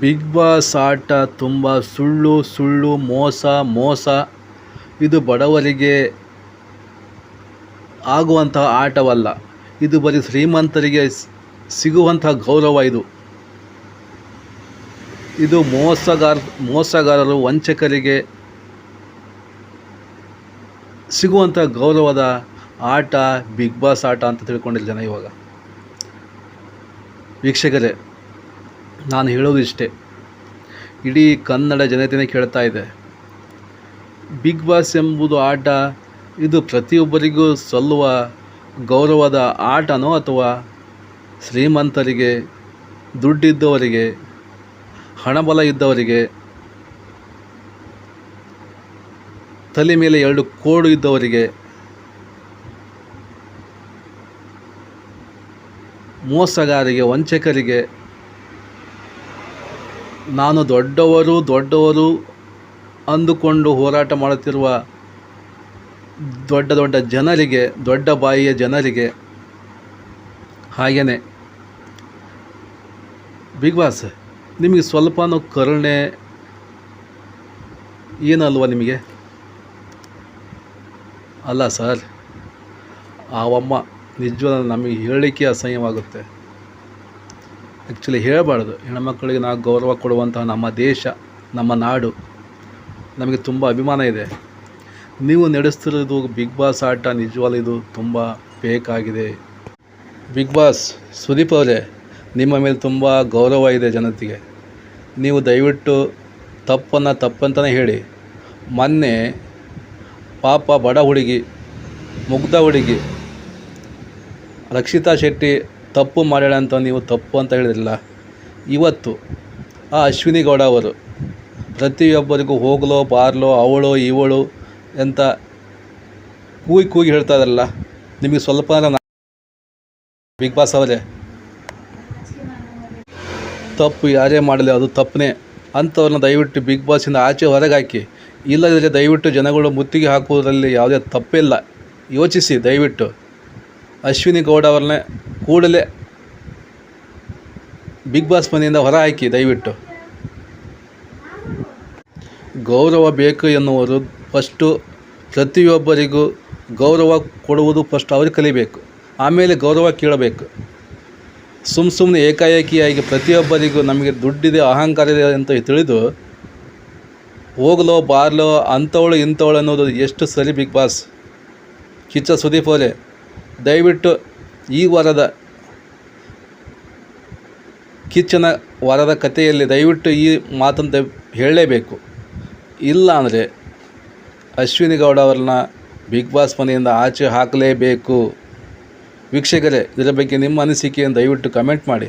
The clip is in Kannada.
ಬಿಗ್ ಬಾಸ್ ಆಟ ತುಂಬ ಸುಳ್ಳು ಸುಳ್ಳು, ಮೋಸ ಮೋಸ. ಇದು ಬಡವರಿಗೆ ಆಗುವಂತಹ ಆಟವಲ್ಲ. ಇದು ಬರೀ ಶ್ರೀಮಂತರಿಗೆ ಸಿಗುವಂತಹ ಗೌರವ ಇದು. ಇದು ಮೋಸಗಾರ, ಮೋಸಗಾರರು, ವಂಚಕರಿಗೆ ಸಿಗುವಂಥ ಗೌರವದ ಆಟ ಬಿಗ್ ಬಾಸ್ ಆಟ ಅಂತ ತಿಳ್ಕೊಂಡಿಲ್ಲ ಜನ ಇವಾಗ. ವೀಕ್ಷಕರೇ ನಾನು ಹೇಳೋದು ಇಷ್ಟೇ. ಇಡೀ ಕನ್ನಡ ಜನತೆನೇ ಕೇಳ್ತಾ ಇದೆ. ಬಿಗ್ ಬಾಸ್ ಎಂಬುದು ಆಟ, ಇದು ಪ್ರತಿಯೊಬ್ಬರಿಗೂ ಸಲ್ಲುವ ಗೌರವದ ಆಟನೋ ಅಥವಾ ಶ್ರೀಮಂತರಿಗೆ, ದುಡ್ಡಿದ್ದವರಿಗೆ, ಹಣಬಲ ಇದ್ದವರಿಗೆ, ತಲೆ ಮೇಲೆ ಎರಡು ಕೋಡು ಇದ್ದವರಿಗೆ, ಮೋಸಗಾರಿಗೆ, ವಂಚಕರಿಗೆ ನಾನು ದೊಡ್ಡವರು ದೊಡ್ಡವರು ಅಂದುಕೊಂಡು ಹೋರಾಟ ಮಾಡುತ್ತಿರುವ ದೊಡ್ಡ ದೊಡ್ಡ ಜನರಿಗೆ, ದೊಡ್ಡ ಬಾಯಿಯ ಜನರಿಗೆ ಹಾಗೆಯೇ ಬಿಗ್ ಬಾಸ್, ನಿಮಗೆ ಸ್ವಲ್ಪನೂ ಕರುಣೆ ಏನಲ್ವ ನಿಮಗೆ? ಅಲ್ಲ ಸರ್ ಆವಮ್ಮ ನಿಜವಾದ ನಮಗೆ ಹೇಳಲಿಕ್ಕೆ ಅಸಹ್ಯವಾಗುತ್ತೆ ಆ್ಯಕ್ಚುಲಿ ಹೇಳಬಾರ್ದು. ಹೆಣ್ಮಕ್ಳಿಗೆ ನಾವು ಗೌರವ ಕೊಡುವಂತಹ ನಮ್ಮ ದೇಶ, ನಮ್ಮ ನಾಡು, ನಮಗೆ ತುಂಬ ಅಭಿಮಾನ ಇದೆ. ನೀವು ನಡೆಸ್ತಿರೋದು ಬಿಗ್ ಬಾಸ್ ಆಟ ನಿಜವಾಗ್ಲೂ ಇದು ತುಂಬ ಬೇಕಾಗಿದೆ. ಬಿಗ್ ಬಾಸ್ ಸುದೀಪ್ ಅವರೇ, ನಿಮ್ಮ ಮೇಲೆ ತುಂಬ ಗೌರವ ಇದೆ ಜನತೆಗೆ. ನೀವು ದಯವಿಟ್ಟು ತಪ್ಪನ್ನು ತಪ್ಪಂತಲೇ ಹೇಳಿ. ಮೊನ್ನೆ ಪಾಪ ಬಡ ಹುಡುಗಿ, ಮುಗ್ಧ ಹುಡುಗಿ, ರಕ್ಷಿತಾ ಶೆಟ್ಟಿ ತಪ್ಪು ಮಾಡ್ಯಾಳ ಅಂತ ನೀವು ತಪ್ಪು ಅಂತ ಹೇಳಿದ್ರಲ್ಲ, ಇವತ್ತು ಆ ಅಶ್ವಿನಿ ಗೌಡ ಅವರು ಪ್ರತಿಯೊಬ್ಬರಿಗೂ ಹೋಗಲೋ ಬಾರ್ಲೋ ಅವಳು ಇವಳು ಅಂತ ಕೂಗಿ ಕೂಗಿ ಹೇಳ್ತಾ ಇದಾರಲ್ಲ ನಿಮಗೆ ಸ್ವಲ್ಪ ಬಿಗ್ ಬಾಸ್ ಅವರೇ. ತಪ್ಪು ಯಾರೇ ಮಾಡಲಿ ಅದು ತಪ್ಪನೇ. ಅಂಥವ್ರನ್ನ ದಯವಿಟ್ಟು ಬಿಗ್ ಬಾಸಿಂದ ಆಚೆ ಹೊರಗೆ ಹಾಕಿ ಇಲ್ಲದಿದ್ದರೆ ದಯವಿಟ್ಟು ಜನಗಳು ಮುತ್ತಿಗೆ ಹಾಕುವುದರಲ್ಲಿ ಯಾವುದೇ ತಪ್ಪಿಲ್ಲ. ಯೋಚಿಸಿ ದಯವಿಟ್ಟು. ಅಶ್ವಿನಿ ಗೌಡ ಅವ್ರನ್ನೇ ಕೂಡಲೇ ಬಿಗ್ ಬಾಸ್ ಮನೆಯಿಂದ ಹೊರ ಹಾಕಿ, ದಯವಿಟ್ಟು. ಗೌರವ ಬೇಕು ಎನ್ನುವರು. ಫಸ್ಟು ಪ್ರತಿಯೊಬ್ಬರಿಗೂ ಗೌರವ ಕೊಡುವುದು ಫಸ್ಟ್ ಅವ್ರಿಗೆ ಕಲಿಬೇಕು. ಆಮೇಲೆ ಗೌರವ ಕೇಳಬೇಕು. ಸುಮ್ಮ ಸುಮ್ಮನೆ ಏಕಾಏಕಿಯಾಗಿ ಪ್ರತಿಯೊಬ್ಬರಿಗೂ ನಮಗೆ ದುಡ್ಡಿದೆ, ಅಹಂಕಾರ ಇದೆ ಅಂತ ತಿಳಿದು ಹೋಗಲೋ, ಬಾರ್ಲೋ, ಅಂಥವಳು ಇಂಥವಳು ಅನ್ನೋದು ಎಷ್ಟು ಸರಿ ಬಿಗ್ ಬಾಸ್ ಕಿಚ್ಚ ಸುದೀಪ್ ಅವರೇ ದಯವಿಟ್ಟು ಈ ವಾರದ ಕಿಚ್ಚನ ವಾರದ ಕಥೆಯಲ್ಲಿ ದಯವಿಟ್ಟು ಈ ಮಾತಂತ ಹೇಳಲೇಬೇಕು. ಇಲ್ಲ ಅಂದರೆ ಅಶ್ವಿನಿ ಗೌಡ ಅವ್ರನ್ನ ಬಿಗ್ ಬಾಸ್ ಮನೆಯಿಂದ ಆಚೆ ಹಾಕಲೇಬೇಕು. ವೀಕ್ಷಕರೇ, ಇದರ ಬಗ್ಗೆ ನಿಮ್ಮ ಅನಿಸಿಕೆಯನ್ನು ದಯವಿಟ್ಟು ಕಮೆಂಟ್ ಮಾಡಿ.